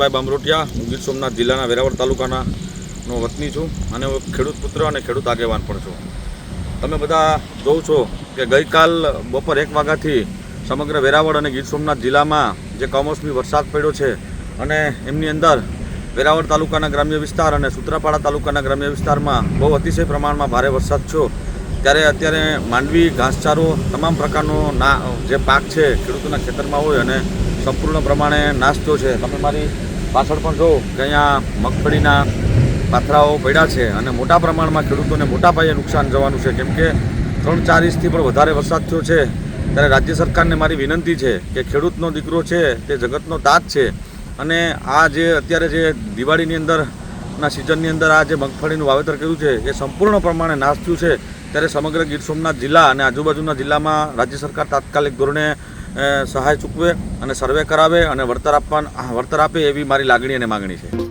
ભાઈ બામરોટિયા ગીર સોમનાથ જિલ્લાના વેરાવળ તાલુકાના નો વતની છું અને હું ખેડૂત પુત્ર અને ખેડૂત આગેવાન પણ છું. તમે બધા જોઉં છો કે ગઈકાલ બપોર એક વાગ્યાથી સમગ્ર વેરાવળ અને ગીર સોમનાથ જિલ્લામાં જે કમોસમી વરસાદ પડ્યો છે અને એમની અંદર વેરાવળ તાલુકાના ગ્રામ્ય વિસ્તાર અને સુત્રાપાડા તાલુકાના ગ્રામ્ય વિસ્તારમાં બહુ અતિશય પ્રમાણમાં ભારે વરસાદ છો ત્યારે અત્યારે માંડવી, ઘાસચારો તમામ પ્રકારનો ના, જે પાક છે ખેડૂતોના ખેતરમાં હોય અને સંપૂર્ણ પ્રમાણે નાશ થયો છે. તમે મારી પાછળ પણ જો કે અહીંયા મગફળીના પાથરાઓ પડ્યા છે અને મોટા પ્રમાણમાં ખેડૂતોને મોટા પાયે નુકસાન જવાનું છે, કેમ કે ત્રણ ચાર ઇંચથી પણ વધારે વરસાદ થયો છે, ત્યારે રાજ્ય સરકારને મારી વિનંતી છે કે ખેડૂતનો દીકરો છે તે જગતનો તાત છે અને આ જે અત્યારે જે દિવાળીની અંદર ના સિઝનની અંદર આ જે મગફળીનું વાવેતર કર્યું છે, એ સંપૂર્ણ પ્રમાણે નાશ થયું છે, ત્યારે સમગ્ર ગીર સોમનાથ જિલ્લા અને આજુબાજુના જિલ્લામાં રાજ્ય સરકાર તાત્કાલિક ધોરણે સહાય ચૂકવે અને સર્વે કરાવે અને વળતર આપવા વળતર આપે એવી મારી લાગણી અને માગણી છે.